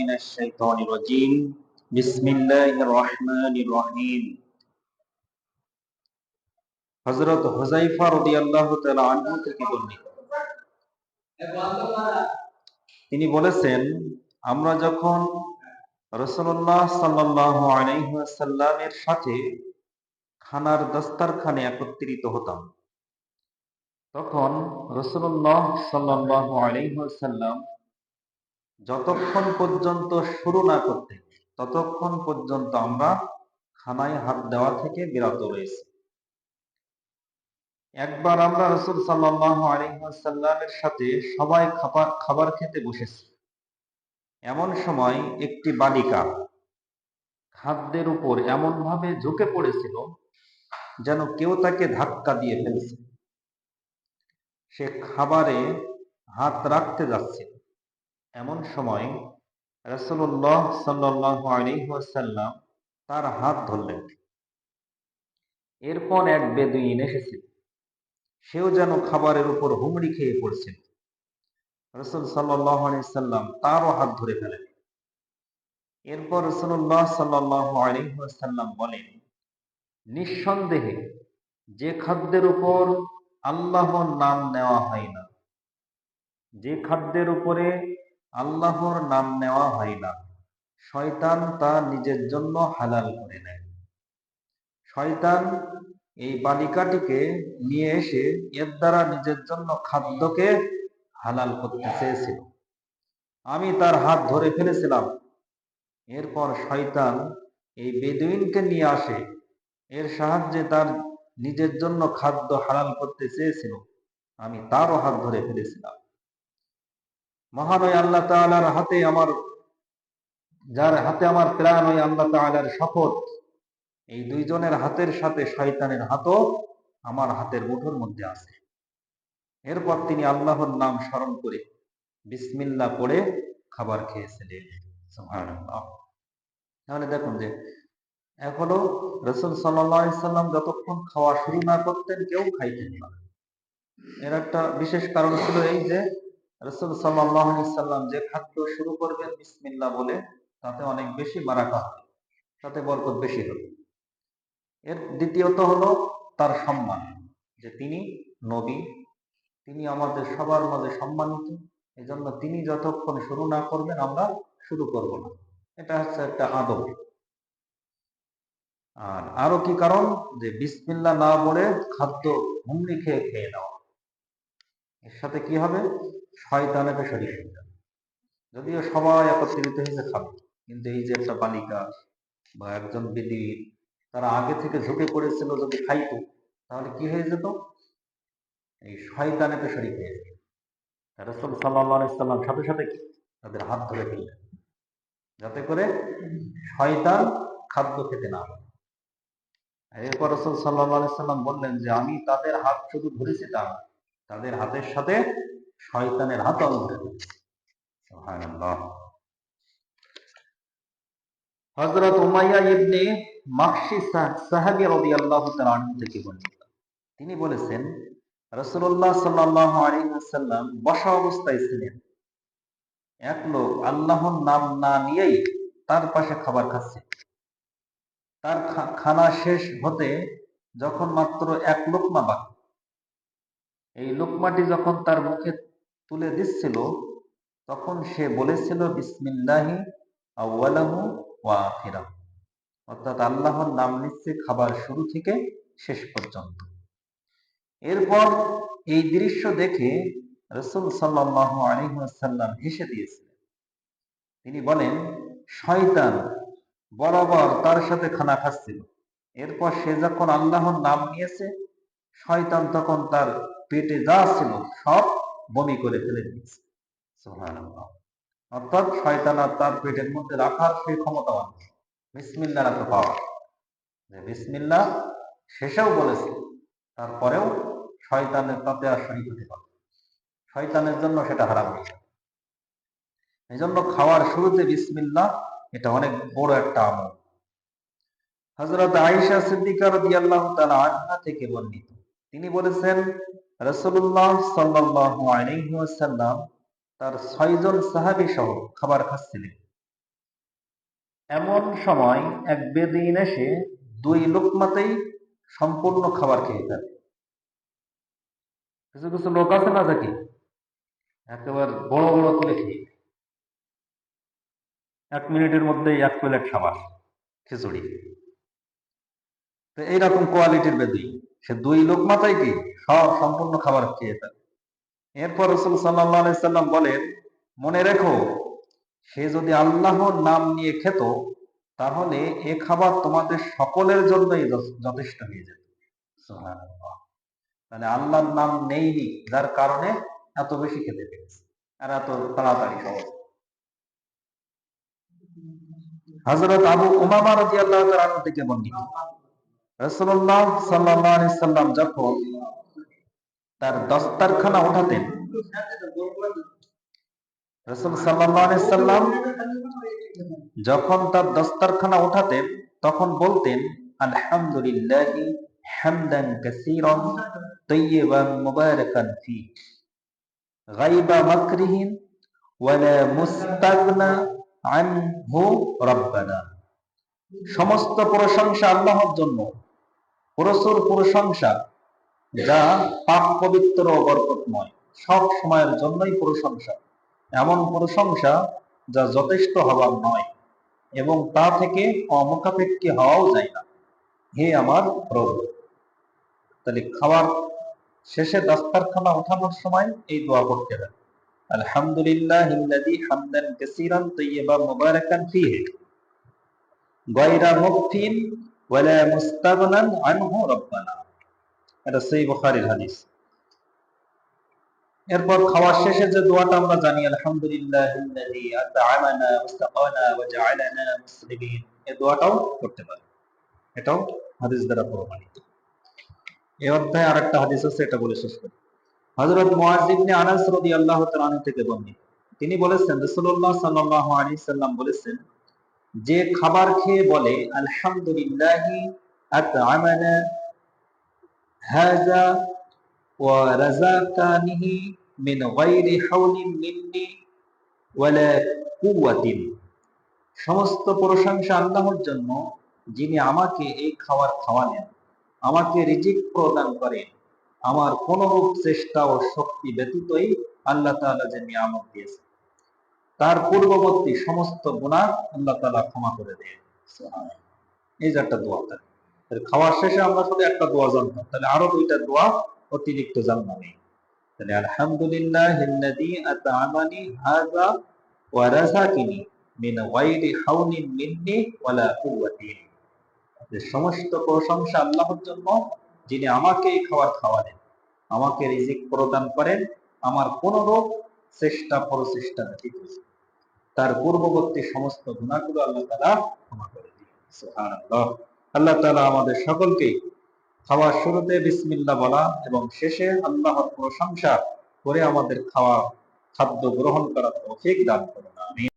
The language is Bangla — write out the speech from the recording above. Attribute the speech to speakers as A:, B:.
A: من الشيطان الرجيم بسم الله الرحمن الرحيم হযরত হুযায়ফা রাদিয়াল্লাহু তাআলা আনহু থেকে বর্ণিত তিনি বলেছেন আমরা যখন রাসূলুল্লাহ সাল্লাল্লাহু আলাইহি ওয়াসাল্লামের সাথে খানার দস্তারখানে একত্রিত হতাম তখন রাসূলুল্লাহ সাল্লাল্লাহু আলাইহি ওয়াসাল্লাম যতক্ষণ পর্যন্ত শুরু না করতে ততক্ষণ পর্যন্ত আমরা খানায় হাত দেওয়া থেকে বিরত রয়েছি। একবার আমরা রসুল আলিহাসাল্লামের সাথে সবাই খাবার খাবার খেতে বসেছি। এমন সময় একটি বালিকা খাদ্যের উপর এমন ভাবে ঝুঁকে পড়েছিল যেন কেউ তাকে ধাক্কা দিয়ে ফেলছে। সে খাবারে হাত রাখতে যাচ্ছিল। এমন সময় রসুল্লাহ সাল্লাহ আলিহাসাল্লাম তার হাত ধরলেন। এরপর এক বেদুইন এসেছিল সেও যেন খাবারের উপর হুমড়ি খেয়ে পড়ছিল রসুল সাল্লাহ আলিয়াল্লাম তারও হাত ধরে ফেলেন। এরপর রসুল্লাহ সাল্লাহ আলিহাল্লাম বলেন, নিঃসন্দেহে যে খাদ্যের উপর আল্লাহর নাম নেওয়া হয় না, যে খাদ্যের উপরে আল্লাহর নাম নেওয়া হয় না। শয়তান তা নিজের জন্য হালাল করে নেয়। শয়তান এই বালিকাটিকে নিয়ে এসে এর দ্বারা নিজের জন্য খাদ্যকে হালাল করতে চেয়েছিল। আমি তার হাত ধরে ফেলেছিলাম। এরপর শয়তান এই বেদুইনকে নিয়ে আসে। এর সাহায্যে তার নিজের জন্য খাদ্য হালাল করতে চেয়েছিল। আমি তারও হাত ধরে ফেলেছিলাম। মহানয় আল্লাহ তালার হাতে আমার, যার হাতে আমার প্রাণ ওই আল্লাহ তালার শপথ, এই দুইজনের হাতের সাথে শয়তানের হাতও আমার হাতের মুঠোর মধ্যে আছে। এরপর তিনি আল্লাহর নাম স্মরণ করে বিসমিল্লা পড়ে খাবার খেয়েছিলেন। তাহলে দেখুন যে, এখনও রসুল সাল্লাম যতক্ষণ খাওয়া শুরু না করতেন কেউ খাইতেন না। এর একটা বিশেষ কারণ ছিল এই যে রসুল সাল্লাম যে খাদ্য শুরু করবেন বিসমিল্লা বলে, তাতে অনেক বেশি বারাকা হবে, তাতে বরকত বেশি হবে। এর দ্বিতীয়ত হলো তার সম্মান, যে তিনি নবী, তিনি আমাদের সবার মাঝে সম্মানিত এই জন্য তিনি যতক্ষণ শুরু না করবেন আমরা শুরু করব না। এটা হচ্ছে একটা আদব। আর আরও কি কারণ? যে বিসমিল্লা না বলে খাদ্য হুমড়ি খেয়ে খেয়ে নেওয়া। এর সাথে কি হবে? শয়তানেতে শরীর যদিও সবাই একত্রিত হয়েছে খাবে, কিন্তু এই যে একটা বালিকা বা একজন বিদির, তারা আগে থেকে ঝুঁকে পড়েছিল যদি খাইতো, তাহলে কি হয়ে যেত? এই শয়তানেতে শরীর হয়ে যেত। রসুল সাল্লাম সাথে সাথে কি? তাদের হাত ধরে ফেললেন। যাতে করে শয়তান খাদ্য খেতে না পারে। এরপর রসুল সাল্লাহ সাল্লাম বললেন যে, আমি তাদের হাত শুধু ধরেছি তা তাদের হাতের সাথে শয়তানের হাত হজরত উমাইয়া ইবনে মাকশি সাহাবি তাআলা আনহু থেকে বর্ণিত। তিনি বলেছেন, রাসূলুল্লাহ সাল্লাল্লাহু আলাইহি বসা অবস্থায় ছিলেন। এক লোক আল্লাহর নাম না নিয়েই তার পাশে খাবার খাচ্ছে। তার খানা শেষ হতে যখন মাত্র এক লোকমা বাকি। এই লোকমাটি যখন তার মুখে তুলে দিচ্ছিল, তখন সে বলেছিল, বিসমিল্লাহি আখিরাহু। অর্থাৎ আল্লাহর নাম নিচ্ছে খাবার শুরু থেকে শেষ পর্যন্ত। এরপর এই দৃশ্য দেখে রসুল সাল্লাহ আলিহাসাল্লাম হেসে দিয়েছিলেন। তিনি বলেন, শয়তান বরাবর তার সাথে খানা খাচ্ছিল। এরপর সে যখন আল্লাহর নাম নিয়েছে, শয়তান তখন তার পেটে যা ছিল সব বমি করে ফেলে দিয়েছে অর্থাৎ শয়তান আর তার পেটের মধ্যে রাখার সেই ক্ষমতাবান বিসমিল্লার এত পাওয়া। যে বিসমিল্লা শেষেও বলেছে, তারপরেও শয়তানের তাতে আর শরীর হতে পারে শয়তানের জন্য সেটা হারাম হয়ে এই জন্য খাওয়ার শুরুতে বিসমিল্লা এটা অনেক বড় একটা আমল। হজরত আইসা সিদ্দিকার রাদিয়াল্লাহু তাআলা আনহা থেকে বর্ণিত। তিনি বলেছেন রাসূলুল্লাহ সাল্লাল্লাহু আলাইহি তার ছয়জন সাহাবি সহ খাবার খাচ্ছিলেন। এমন সময় এক বেদিন এসে দুই লোকমাতেই সম্পূর্ণ খাবার খেয়ে ফেলে। কিছু কিছু লোক আছে না দেখি? একেবারে বড় বড় করে খেয়ে এক মিনিটের মধ্যে এক প্লেট খাবার, খিচুড়ি। তো এইরকম কোয়ালিটির বেদি সে দুই লোক মাথায় কি? সব সম্পূর্ণ খাবার খেয়ে ফেলে। এরপর রসুল সাল্লাহ সাল্লাম বলেন, মনে রেখো, সে যদি আল্লাহর নাম নিয়ে খেত, তাহলে এ খাবার তোমাদের সকলের জন্যই যথেষ্ট হয়ে যেত। তাহলে আল্লাহর নাম নেইনি, যার কারণে এত বেশি খেতে পেরেছে আর এত তাড়াতাড়ি সহজ হযরত আবু উমামা তাআলা আনহু থেকে বর্ণিত। সাল্লাল্লাহু সাল্লাম যখন তার দস্তারখানা উঠাতেন, রাসূল সাল্লাম যখন তার দস্তারখানা উঠাতেন, তখন বলতেন, আলহামদুলিল্লাহি হামদান তাইয়িবান মুবারাকান ফি। গায়বা মাকরিহিন মুস্তাগনা আনহু রাব্বানা। সমস্ত প্রশংসা আল্লাহর জন্য। প্রচুর প্রশংসা, যা পাক পবিত্র ও বরকতময়, সব সময়ের জন্যই প্রশংসা। এমন প্রশংসা যা যথেষ্ট হবার নয়, এবং তা থেকে অমুখাপেক্ষী হওয়াও যায় না। হে আমার প্রভু, তাহলে খাবার শেষে দাস্তারখানা ওঠানোর সময় এই দোয়া করতে হবে। আলহামদুলিল্লাহ হামদান কাসীরান তাইয়্যিবান মুবারাকান ফীহি। গায়রা মুফতিন ওয়ালা মুস্তাগনান এটা সহিহ বুখারীর হাদিস। এরপর খাওয়ার শেষে যে দোয়াটা আমরা জানি, আলহামদুলিল্লাহ এই দোয়াটাও করতে পারি। এটাও হাদিস দ্বারা প্রমাণিত। এই অধ্যায়ে আরেকটা হাদিস আছে, এটা বলে শেষ করি। হযরত মুআয ইবনে আনাস রাদিয়াল্লাহু তাআলা থেকে বর্ণিত। তিনি বলেছেন, রাসূলুল্লাহ সাল্লাল্লাহু আলাইহি সাল্লাম বলেছেন যে খাবার খেয়ে বলে, আলহামদুলিল্লাহি আত'আমানা হাযা ওয়া রাযাকানিহি মিন গায়রি হাওলিন মিন্নি ওয়ালা কুওয়াতিন। সমস্ত প্রশংসা আল্লাহর জন্য, যিনি আমাকে এই খাবার খাওয়ালেন, আমাকে রিজিক প্রদান করেন। আমার কোন রূপ চেষ্টা ও শক্তি ব্যতীতই আল্লাহ তাআলা যে নিয়ামত দিয়েছে তার পূর্ববর্তী সমস্ত গুনাহ আল্লাহ তাআলা ক্ষমা করে সুবহানাল্লাহ। এই যে একটা দোয়া থাকে তাহলে খাওয়ার শেষে আমরা শুধু একটা দোয়া জানতাম তাহলে আরও দুইটা দোয়া অতিরিক্ত জানলাম এই তাহলে আলহামদুলিল্লাহ ইল্লাযী আত'আমানি হাযা ওয়া মিন গায়রি হাওলিন মিন্নি ওয়ালা কুওয়াতিন যে সমস্ত প্রশংসা আল্লাহর জন্য, যিনি আমাকে এই খাবার খাওয়ালেন, আমাকে রিজিক প্রদান করেন, আমার কোন রোগ চেষ্টা, প্রচেষ্টা ব্যতীত তার পূর্ববর্তী সমস্ত গুণাগুলো আল্লাহ তালা ক্ষমা করে দিয়েছেন আল্লাহ তালা আমাদের সকলকে খাওয়ার শুরুতে বিসমিল্লা বলা এবং শেষে আল্লাহর প্রশংসা করে আমাদের খাওয়া, খাদ্য গ্রহণ করার তৌফিক দান করুন।